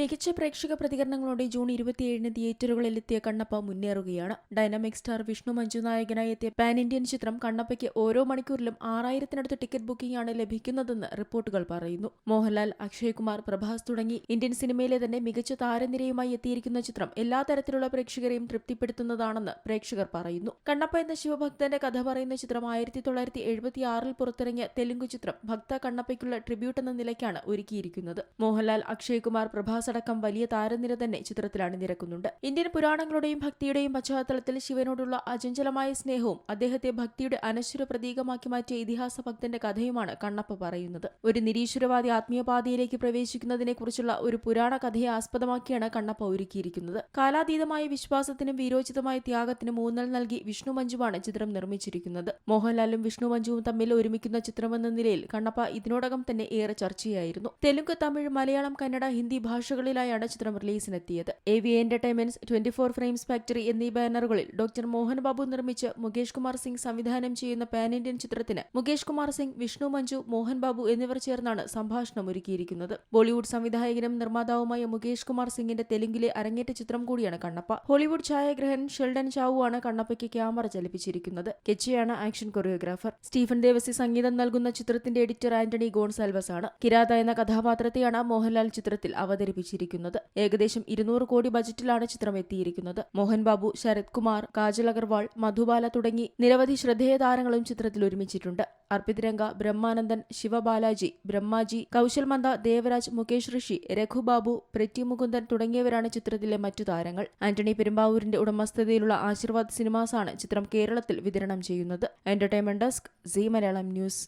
മികച്ച പ്രേക്ഷക പ്രതികരണങ്ങളോടെ ജൂൺ ഇരുപത്തിയേഴിന് തിയേറ്ററുകളിലെത്തിയ കണ്ണപ്പ മുന്നേറുകയാണ്. ഡൈനാമിക് സ്റ്റാർ വിഷ്ണു മഞ്ജു നായകനായി എത്തിയ പാൻ ഇന്ത്യൻ ചിത്രം കണ്ണപ്പയ്ക്ക് ഓരോ മണിക്കൂറിലും ആറായിരത്തിനടുത്ത് ടിക്കറ്റ് ബുക്കിംഗ് ആണ് ലഭിക്കുന്നതെന്ന് റിപ്പോർട്ടുകൾ പറയുന്നു. മോഹൻലാൽ അക്ഷയ് കുമാർ പ്രഭാസ് തുടങ്ങി ഇന്ത്യൻ സിനിമയിലെ തന്നെ മികച്ച താരനിരയുമായി എത്തിയിരിക്കുന്ന ചിത്രം എല്ലാ തരത്തിലുള്ള പ്രേക്ഷകരെയും തൃപ്തിപ്പെടുത്തുന്നതാണെന്ന് പ്രേക്ഷകർ പറയുന്നു. കണ്ണപ്പ എന്ന ശിവഭക്തന്റെ കഥ പറയുന്ന ചിത്രം ആയിരത്തി തൊള്ളായിരത്തി എഴുപത്തിയാറിൽ പുറത്തിറങ്ങിയ തെലുങ്ക് ചിത്രം ഭക്ത കണ്ണപ്പയ്ക്കുള്ള ട്രിബ്യൂട്ട് എന്ന നിലയ്ക്കാണ് ഒരുക്കിയിരിക്കുന്നത്. മോഹൻലാൽ അക്ഷയ് കുമാർ പ്രഭാസ് അടക്കം വലിയ താരനിര തന്നെ ചിത്രത്തിൽ അണിനിരക്കുന്നുണ്ട് ഇന്ത്യൻ പുരാണങ്ങളുടെയും ഭക്തിയുടെയും പശ്ചാത്തലത്തിൽ ശിവനോടുള്ള അചഞ്ചലമായ സ്നേഹവും അദ്ദേഹത്തെ ഭക്തിയുടെ അനശ്വര പ്രതീകമാക്കി മാറ്റിയ ഇതിഹാസ ഭക്തന്റെ കഥയുമാണ് കണ്ണപ്പ പറയുന്നത്. ഒരു നിരീശ്വരവാദി ആത്മീയപാതയിലേക്ക് പ്രവേശിക്കുന്നതിനെക്കുറിച്ചുള്ള ഒരു പുരാണ കഥയെ ആസ്പദമാക്കിയാണ് കണ്ണപ്പ ഒരുക്കിയിരിക്കുന്നത്. കാലാതീതമായ വിശ്വാസത്തിനും വീരോചിതമായ ത്യാഗത്തിനും ഊന്നൽ നൽകി വിഷ്ണു മഞ്ജുവാണ് ചിത്രം നിർമ്മിച്ചിരിക്കുന്നത്. മോഹൻലാലും വിഷ്ണു മഞ്ജുവും തമ്മിൽ ഒരുമിക്കുന്ന ചിത്രമെന്ന നിലയിൽ കണ്ണപ്പ ഇതിനോടകം തന്നെ ഏറെ ചർച്ചയായിരുന്നു. തെലുങ്ക് തമിഴ് മലയാളം കന്നഡ ഹിന്ദി ഭാഷകളിലായാണ് ചിത്രം റിലീസിനെത്തിയത്. A V entertainments twenty four frames factory എന്നീ ബാനറുകളിൽ ഡോക്ടർ മോഹൻ ബാബു നിർമ്മിച്ച് മുകേഷ് കുമാർ സിംഗ് സംവിധാനം ചെയ്യുന്ന പാൻ ഇന്ത്യൻ ചിത്രത്തിന് മുകേഷ് കുമാർ സിംഗ് വിഷ്ണു മഞ്ജു മോഹൻ ബാബു എന്നിവർ ചേർന്നാണ് സംഭാഷണം ഒരുക്കിയിരിക്കുന്നത്. ബോളിവുഡ് സംവിധായകനും നിർമ്മാതാവുമായ മുകേഷ് കുമാർ സിംഗിന്റെ തെലുങ്കിലെ അരങ്ങേറ്റ ചിത്രം കൂടിയാണ് കണ്ണപ്പ. ഹോളിവുഡ് ഛായാഗ്രഹൻ ഷെൽഡൻ ചാവു ആണ് കണ്ണപ്പയ്ക്ക് ക്യാമറ ചലിപ്പിച്ചിരിക്കുന്നത്. കെച്ചിയാണ് ആക്ഷൻ കൊറിയോഗ്രാഫർ. സ്റ്റീഫൻ ദേവസി സംഗീതം നൽകുന്ന ചിത്രത്തിന്റെ എഡിറ്റർ ആന്റണി ഗോൺസാൽവസ് ആണ് കിരാത എന്ന കഥാപാത്രത്തെയാണ് മോഹൻലാൽ ചിത്രത്തിൽ അവതരിപ്പിച്ചിരിക്കുന്നത് ഏകദേശം ഇരുന്നൂറ് കോടി ബജറ്റിലാണ് ചിത്രം എത്തിയിരിക്കുന്നത് മോഹൻ ബാബു ശരത് കുമാർ കാജൽ അഗർവാൾ മധുബാല തുടങ്ങി നിരവധി ശ്രദ്ധേയ താരങ്ങളും ചിത്രത്തിൽ ഒരുമിച്ചിട്ടുണ്ട്. അർപ്പിത് രംഗ ബ്രഹ്മാനന്ദൻ ശിവബാലാജി ബ്രഹ്മാജി കൗശൽ മന്ദ ദേവരാജ് മുകേഷ് ഋഷി രഘുബാബു പ്രിറ്റി മുകുന്ദൻ തുടങ്ങിയവരാണ് ചിത്രത്തിലെ മറ്റു താരങ്ങൾ. ആന്റണി പെരുമ്പാവൂരിന്റെ ഉടമസ്ഥതയിലുള്ള ആശീർവാദ് സിനിമാസാണ് ചിത്രം കേരളത്തിൽ വിതരണം ചെയ്യുന്നത്. Entertainment desk Zee Malayalam news.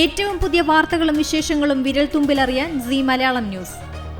ഏറ്റവും പുതിയ വാർത്തകളും വിശേഷങ്ങളും വിരൽ തുമ്പിലറിയാൻ സി മലയാളം ന്യൂസ്.